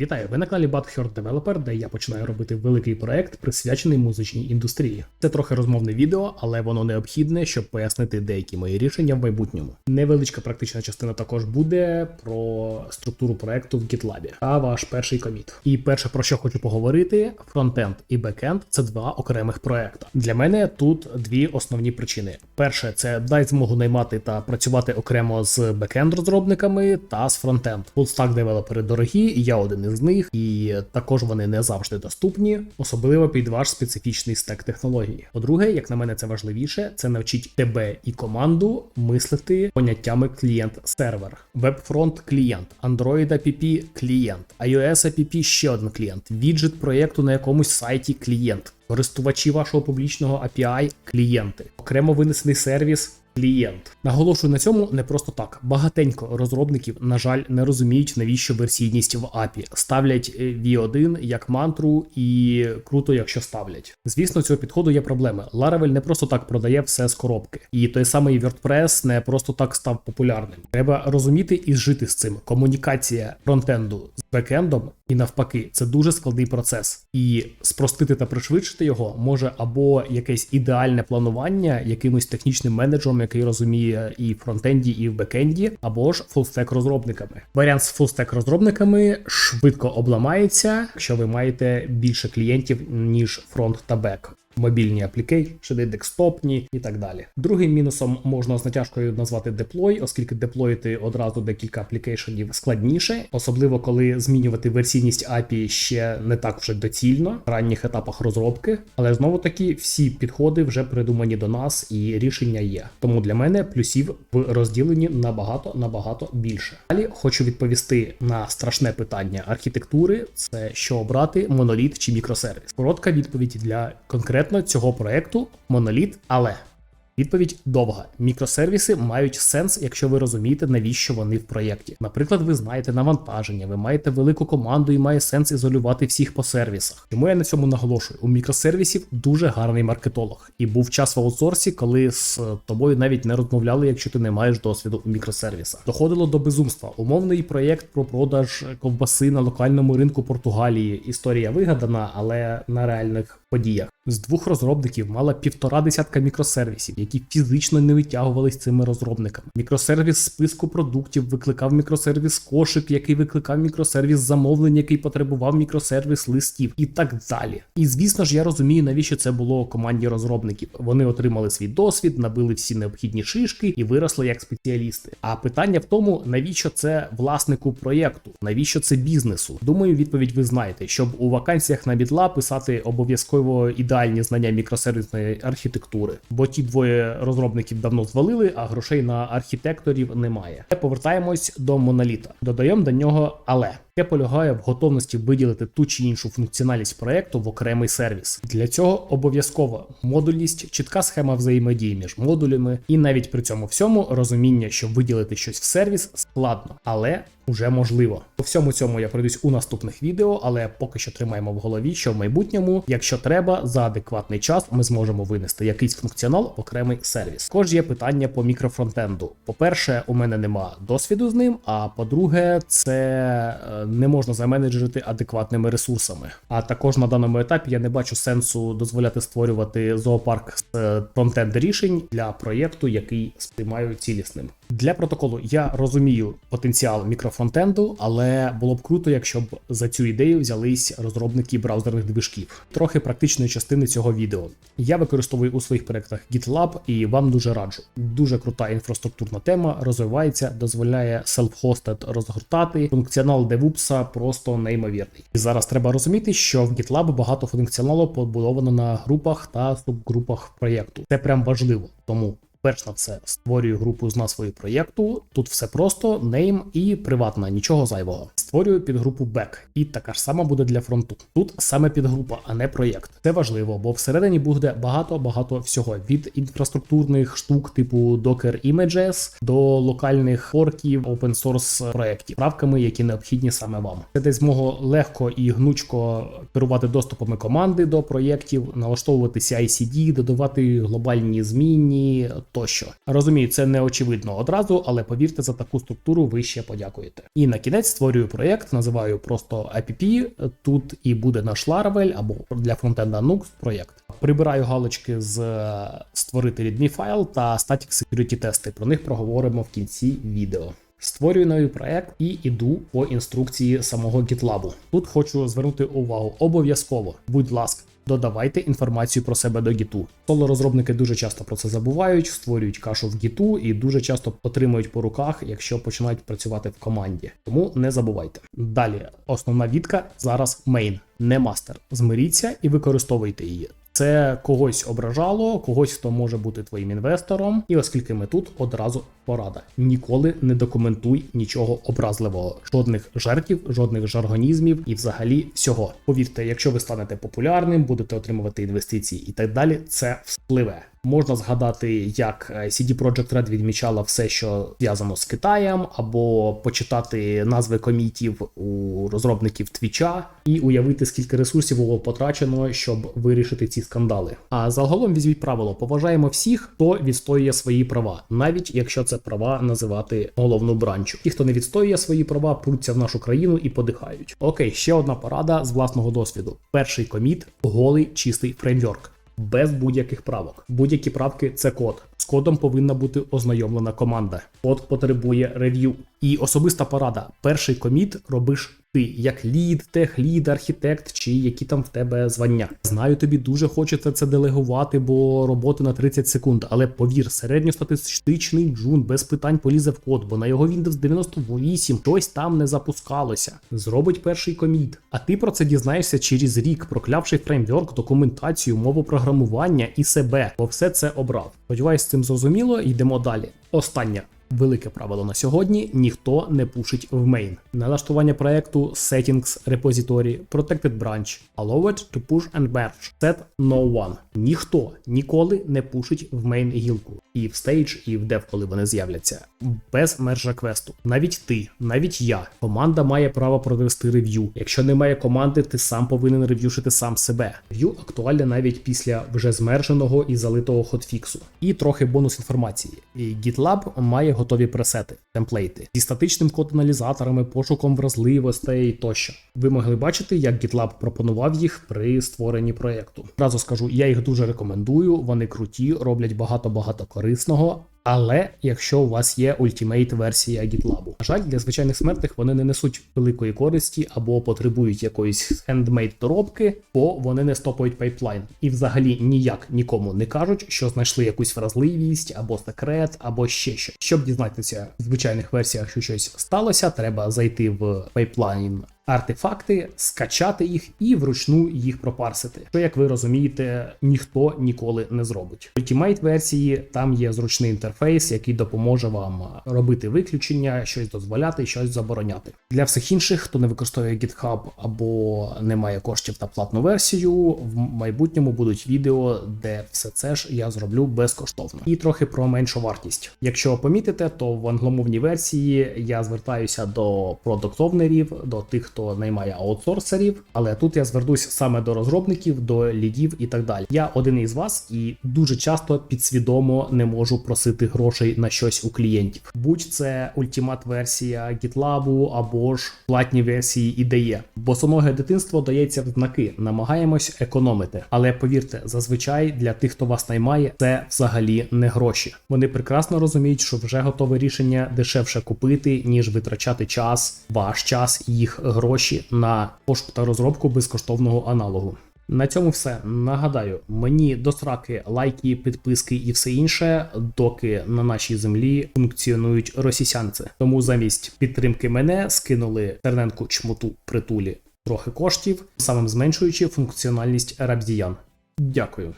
Вітаю! Ви на каналі Heart Developer, де я починаю робити великий проект, присвячений музичній індустрії. Це трохи розмовне відео, але воно необхідне, щоб пояснити деякі мої рішення в майбутньому. Невеличка практична частина також буде про структуру проекту в GitLab та ваш перший коміт. І перше про що хочу поговорити: фронтенд і бекенд це два окремих проекти. Для мене тут дві основні причини: перше, це дай змогу наймати та працювати окремо з бекенд розробниками та з фронтенд. Фулстак девелопери дорогі, я один із них, і також вони не завжди доступні, особливо під ваш специфічний стек технології. По-друге, як на мене, це важливіше, це навчить тебе і команду мислити поняттями клієнт-сервер, вебфронт клієнт, Android APP клієнт, iOS APP ще один клієнт, віджит проєкту на якомусь сайті клієнт. Користувачі вашого публічного API клієнти, окремо винесений сервіс клієнт. Наголошую на цьому не просто так. Багатенько розробників, на жаль, не розуміють, навіщо версійність в API. Ставлять е, V1 як мантру, і круто, якщо ставлять. Звісно, цього підходу є проблеми. Laravel не просто так продає все з коробки, і той самий WordPress не просто так став популярним. Треба розуміти і жити з цим. Комунікація фронтенду бекендом і навпаки, це дуже складний процес. І спростити та пришвидшити його може або якесь ідеальне планування якимось технічним менеджером, який розуміє і в фронтенді, і в бекенді, або ж фулстек розробниками. Варіант з фулстек розробниками швидко обламається, якщо ви маєте більше клієнтів ніж фронт та бек. Мобільні аплікейшени, декстопні і так далі. Другим мінусом можна з натяжкою назвати деплой, оскільки деплоїти одразу декілька аплікейшенів складніше, особливо коли змінювати версійність API ще не так вже доцільно в ранніх етапах розробки. Але знову таки всі підходи вже придумані до нас і рішення є. Тому для мене плюсів в розділенні набагато набагато більше. Далі хочу відповісти на страшне питання архітектури: це що обрати моноліт чи мікросервіс. Коротка відповідь для конкретного конкретно цього проекту моноліт, але відповідь довга. Мікросервіси мають сенс, якщо ви розумієте, навіщо вони в проєкті. Наприклад, ви знаєте навантаження, ви маєте велику команду і має сенс ізолювати всіх по сервісах. Чому я на цьому наголошую? У мікросервісів дуже гарний маркетолог, і був час в аутсорсі, коли з тобою навіть не розмовляли, якщо ти не маєш досвіду у мікросервісах. Доходило до безумства. Умовний проєкт про продаж ковбаси на локальному ринку Португалії. Історія вигадана, але на реальних подіях. З двох розробників мала півтора десятка мікросервісів, які фізично не витягувались цими розробниками. Мікросервіс списку продуктів викликав мікросервіс кошик, який викликав мікросервіс замовлень, який потребував мікросервіс листів, і так далі. І звісно ж, я розумію, навіщо це було команді розробників. Вони отримали свій досвід, набили всі необхідні шишки і виросли як спеціалісти. А питання в тому, навіщо це власнику проєкту, навіщо це бізнесу? Думаю, відповідь ви знаєте, щоб у вакансіях на бідла писати обов'язково ідеальні знання мікросервісної архітектури, бо ті двоє розробників давно звалили, а грошей на архітекторів немає. Повертаємось до моноліта. Додаємо до нього але. Яке полягає в готовності виділити ту чи іншу функціональність проекту в окремий сервіс. Для цього обов'язково модульність, чітка схема взаємодії між модулями, і навіть при цьому всьому розуміння, що виділити щось в сервіс складно, але уже можливо. По всьому цьому я пройдусь у наступних відео, але поки що тримаємо в голові, що в майбутньому, якщо треба, за адекватний час ми зможемо винести якийсь функціонал в окремий сервіс. Також є питання по мікрофронтенду. По-перше, у мене нема досвіду з ним. А по-друге, це е, не можна заменеджерити адекватними ресурсами. А також на даному етапі я не бачу сенсу дозволяти створювати зоопарк з е, фронтенд рішень для проєкту, який сприймаю цілісним. Для протоколу я розумію потенціал мікрофронтенду, але було б круто, якщо б за цю ідею взялись розробники браузерних движків. Трохи практичної частини цього відео. Я використовую у своїх проектах GitLab і вам дуже раджу. Дуже крута інфраструктурна тема, розвивається, дозволяє self-hosted розгортати. Функціонал DevOps просто неймовірний. І зараз треба розуміти, що в GitLab багато функціоналу побудовано на групах та субгрупах проєкту. Це прям важливо. Тому Перш на все, створюю групу з назвою проєкту. Тут все просто, name і приватна, нічого зайвого. Створюю підгрупу back, і така ж сама буде для фронту. Тут саме підгрупа, а не проєкт. Це важливо, бо всередині буде багато-багато всього від інфраструктурних штук, типу Docker Images до локальних форків, open source проєктів, правками, які необхідні саме вам. Це десь змогло легко і гнучко керувати доступами команди до проєктів, налаштовувати CI-CD, додавати глобальні змінні тощо. Розумію, це не очевидно одразу, але повірте, за таку структуру ви ще подякуєте. І на кінець створюю проєкт проєкт, називаю просто app. Тут і буде наш Laravel або для фронтенда Nux проєкт. Прибираю галочки з е, створити рідний файл та static security тести. Про них проговоримо в кінці відео. Створюю новий проект і іду по інструкції самого GitLab. Тут хочу звернути увагу обов'язково, будь ласка. Додавайте інформацію про себе до гіту. Соло розробники дуже часто про це забувають, створюють кашу в гіту і дуже часто отримують по руках, якщо починають працювати в команді. Тому не забувайте. Далі, основна відка зараз мейн, не мастер. Змиріться і використовуйте її. Це когось ображало, когось, хто може бути твоїм інвестором. І оскільки ми тут одразу порада: ніколи не документуй нічого образливого, жодних жертв, жодних жаргонізмів і взагалі всього. Повірте, якщо ви станете популярним, будете отримувати інвестиції і так далі, це впливе. Можна згадати, як е, CD Projekt Red відмічала все, що зв'язано з Китаєм, або почитати назви комітів у розробників Твіча і уявити, скільки ресурсів було потрачено, щоб вирішити ці скандали. А загалом візьміть правило: поважаємо всіх, хто відстоює свої права, навіть якщо це права називати головну бранчу. Ті, хто не відстоює свої права, пруться в нашу країну і подихають. Окей, ще одна порада з власного досвіду: перший коміт голий чистий фреймворк без будь-яких правок. Будь-які правки це код. З кодом повинна бути ознайомлена команда. Код потребує рев'ю. І особиста порада: перший коміт робиш ти, як лід, техлід, архітект чи які там в тебе звання. Знаю, тобі дуже хочеться це делегувати, бо роботи на 30 секунд. Але повір, середньостатистичний джун без питань полізе в код, бо на його Windows 98 щось там не запускалося. Зробить перший коміт. А ти про це дізнаєшся через рік, проклявши фреймворк, документацію, мову програмування і себе, бо все це обрав. Сподіваюсь, з цим зрозуміло. Йдемо далі. Останнє. Велике правило на сьогодні: ніхто не пушить в мейн. Налаштування проекту Settings Repository, Protected Branch, Allowed to push and merge, Set no one. Ніхто ніколи не пушить в мейн гілку. І в стейдж, і в дев, коли вони з'являться. Без мержа квесту. Навіть ти, навіть я. Команда має право провести рев'ю. Якщо немає команди, ти сам повинен рев'юшити сам себе. Рев'ю актуальне навіть після вже змерженого і залитого хотфіксу. І трохи бонус інформації. GitLab має готові пресети, темплейти зі статичним код-аналізаторами, пошуком вразливостей тощо. Ви могли бачити, як GitLab пропонував їх при створенні проєкту. Разу скажу, я їх дуже рекомендую. Вони круті, роблять багато-багато корисного. Але якщо у вас є ультимейт версія GitLab. на жаль, для звичайних смертних вони не несуть великої користі або потребують якоїсь хендмейд доробки, бо вони не стопують пайплайн і взагалі ніяк нікому не кажуть, що знайшли якусь вразливість або секрет, або ще щось. Щоб дізнатися в звичайних версіях, що щось сталося, треба зайти в пайплайн артефакти, скачати їх і вручну їх пропарсити. Що, як ви розумієте, ніхто ніколи не зробить. В Ultimate версії там є зручний інтерфейс, який допоможе вам робити виключення, щось дозволяти, щось забороняти. Для всіх інших, хто не використовує GitHub або не має коштів на платну версію, в майбутньому будуть відео, де все це ж я зроблю безкоштовно. І трохи про меншу вартість. Якщо помітите, то в англомовній версії я звертаюся до продуктовнерів, до тих, хто наймає аутсорсерів, але тут я звернусь саме до розробників, до лідів і так далі. Я один із вас і дуже часто підсвідомо не можу просити грошей на щось у клієнтів. Будь це ультимат версія GitLab або ж платні версії IDE. Босоноге дитинство дається в знаки, намагаємось економити. Але повірте, зазвичай для тих, хто вас наймає, це взагалі не гроші. Вони прекрасно розуміють, що вже готове рішення дешевше купити, ніж витрачати час, ваш час, їх гроші на пошук та розробку безкоштовного аналогу. На цьому все. Нагадаю, мені до сраки лайки, підписки і все інше, доки на нашій землі функціонують росісянці. Тому замість підтримки мене скинули терненку чмуту притулі трохи коштів, самим зменшуючи функціональність рабдіян. Дякую.